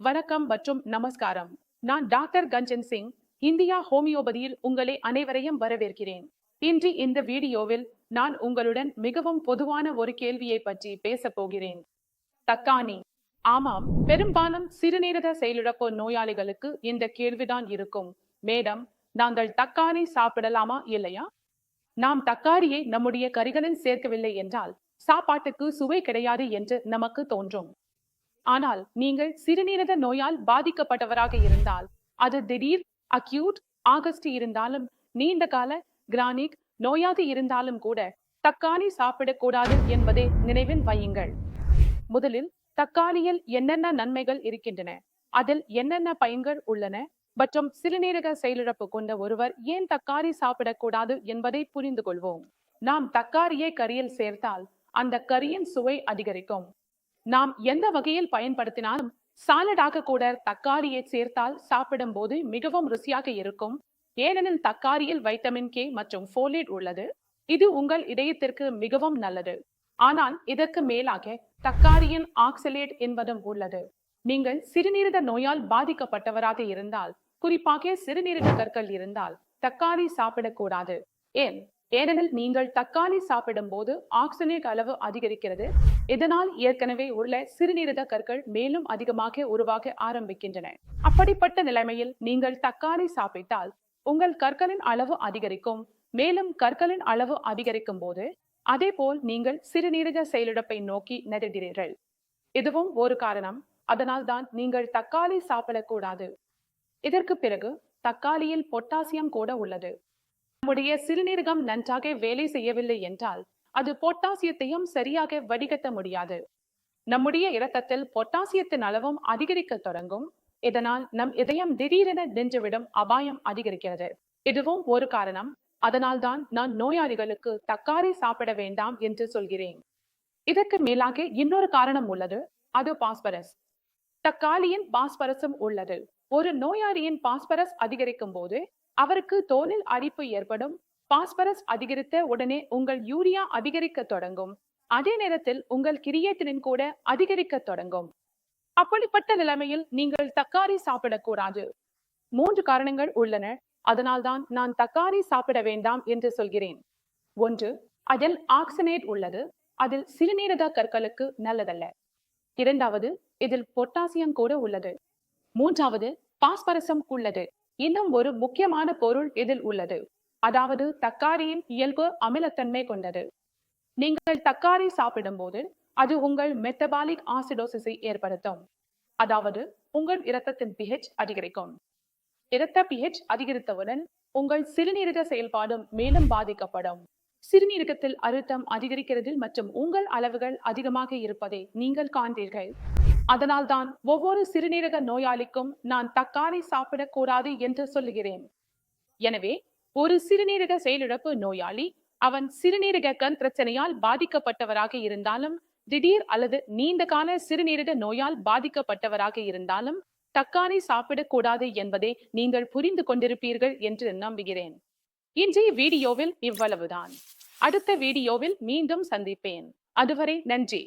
வணக்கம் மற்றும் நமஸ்காரம். நான் டாக்டர் கஞ்சன் சிங் இந்தியா ஹோமியோபதியில் உங்களை அனைவரையும் வரவேற்கிறேன். இன்று இந்த வீடியோவில் நான் உங்களுடன் மிகவும் பொதுவான ஒரு கேள்வியை பற்றி பேசப் போகிறேன். தக்காணி. ஆமாம் பெரும்பாலும் சிறுநீரக செயலிழப்பு நோயாளிகளுக்கு இந்த கேள்விதான் இருக்கும். மேடம் நாங்கள் தக்காளி சாப்பிடலாமா இல்லையா? நாம் தக்காளியை நம்முடைய கறிகளில் சேர்க்கவில்லை என்றால் சாப்பாட்டுக்கு சுவை கிடையாது என்று நமக்கு தோன்றும். ஆனால் நீங்கள் சிறுநீரக நோயால் பாதிக்கப்பட்டவராக இருந்தால் அது திடீர் அக்யூட் ஆகஸ்ட் இருந்தாலும் நீண்ட கால கிரானிக் நோயாக இருந்தாலும் கூட தக்காளி சாப்பிடக்கூடாது என்பதை நினைவில் வையுங்கள். முதலில் தக்காளியில் என்னென்ன நன்மைகள் இருக்கின்றன? அதில் என்னென்ன பயன்கள் உள்ளன? மற்றும் சிறுநீரக செயலிழப்பு கொண்ட ஒருவர் ஏன் தக்காளி சாப்பிடக்கூடாது என்பதை புரிந்து கொள்வோம் நாம் தக்காளியை கறியில் சேர்த்தால் அந்த கறியின் சுவை அதிகரிக்கும். நாம் எந்த வகையில் பயன்படுத்தினாலும் சாலடாக கூட தக்காளியை சேர்த்தால் சாப்பிடும் போது மிகவும் ருசியாக இருக்கும். ஏனெனில் தக்காளியில் வைட்டமின் கே மற்றும் ஃபோலேட் உள்ளது. இது உங்கள் இதயத்திற்கு மிகவும் நல்லது. ஆனால் இதற்கு மேலாக தக்காளியின் ஆக்சலேட் என்பதும் உள்ளது. நீங்கள் சிறுநீரக நோயால் பாதிக்கப்பட்டவராக இருந்தால் குறிப்பாக சிறுநீரக கற்கள் இருந்தால் தக்காளி சாப்பிடக்கூடாது. ஏன்? ஏனெனில் நீங்கள் தக்காளி சாப்பிடும் போது ஆக்சிஜனிக் அளவு அதிகரிக்கிறது. இதனால் ஏற்கனவே உள்ள சிறுநீரக கற்கள் மேலும் அதிகமாக உருவாக ஆரம்பிக்கின்றன. அப்படிப்பட்ட நிலைமையில் நீங்கள் தக்காளி சாப்பிட்டால் உங்கள் கற்களின் அளவு அதிகரிக்கும். மேலும் கற்களின் அளவு அதிகரிக்கும் போது அதேபோல் நீங்கள் சிறுநீரக செயலிழப்பை நோக்கி நெருகிறீர்கள் இதுவும் ஒரு காரணம். அதனால் தான் நீங்கள் தக்காளி சாப்பிடக்கூடாது. இதற்கு பிறகு தக்காளியில் பொட்டாசியம் கூட உள்ளது. நம்முடைய சிறுநீரகம் நன்றாக வேலை செய்யவில்லை என்றால் அது பொட்டாசியத்தையும் சரியாக வடிகட்ட முடியாது. நம்முடைய இரத்தத்தில் பொட்டாசியத்தின் அளவும் அதிகரிக்க தொடங்கும். இதனால் நம் இதயம் திடீரென நின்றுவிடும் அபாயம் அதிகரிக்கிறது. இதுவும் ஒரு காரணம். அதனால்தான் நான் நோயாளிகளுக்கு தக்காளி சாப்பிட வேண்டாம் என்று சொல்கிறேன். இதற்கு மேலாக இன்னொரு காரணம் உள்ளது. அது பாஸ்பரஸ். தக்காளியின் பாஸ்பரஸும் உள்ளது. ஒரு நோயாளியின் பாஸ்பரஸ் அதிகரிக்கும் போது அவருக்கு தோலில் அரிப்பு ஏற்படும். பாஸ்பரஸ் அதிகரித்த உடனே உங்கள் யூரியா அதிகரிக்க தொடங்கும். அதே நேரத்தில் உங்கள் கிரியேட்டினின் கூட அதிகரிக்க தொடங்கும். அப்படிப்பட்ட நிலைமையில் நீங்கள் தக்காளி சாப்பிடக்கூடாது மூன்று காரணங்கள் உள்ளன. அதனால்தான் நான் தக்காளி சாப்பிட வேண்டாம் என்று சொல்கிறேன். ஒன்று அதில் ஆக்சனேட் உள்ளது. அதில் சிறுநீரக கற்களுக்கு நல்லதல்ல. இரண்டாவது இதில் பொட்டாசியம் கூட உள்ளது. மூன்றாவது பாஸ்பரசம் உள்ளது. இன்னும் ஒரு முக்கியமான பொருள் இதில் உள்ளது. அதாவது தக்காளியின் இயல்பு அமிலத்தன்மை கொண்டது. நீங்கள் தக்காளி சாப்பிடும்போது அது உங்கள் மெட்டபாலிக் ஆசிடோசிஸை ஏற்படுத்தும். அதாவது உங்கள் இரத்தத்தின் பிஹெச் அதிகரிக்கும். இரத்த பிஹெச் அதிகரித்தவுடன் உங்கள் சிறுநீரக செயல்பாடும் மேலும் பாதிக்கப்படும். சிறுநீரகத்தில் அழுத்தம் அதிகரிக்கிறது மற்றும் உங்கள் அளவுகள் அதிகமாக இருப்பதை நீங்கள் காண்பீர்கள். அதனால்தான் ஒவ்வொரு சிறுநீரக நோயாளிக்கும் நான் தக்காளி சாப்பிடக்கூடாது என்று சொல்லுகிறேன். எனவே ஒரு சிறுநீரக செயலிழப்பு நோயாளி அவன் சிறுநீரக கண் பிரச்சனையால் பாதிக்கப்பட்டவராக இருந்தாலும் திடீர் அல்லது நீண்ட கால சிறுநீரக நோயால் பாதிக்கப்பட்டவராக இருந்தாலும் தக்காளி சாப்பிடக்கூடாது என்பதை நீங்கள் புரிந்து கொண்டிருப்பீர்கள் என்று நம்புகிறேன். இன்றைய வீடியோவில் இவ்வளவுதான். அடுத்த வீடியோவில் மீண்டும் சந்திப்பேன். அதுவரை நன்றி.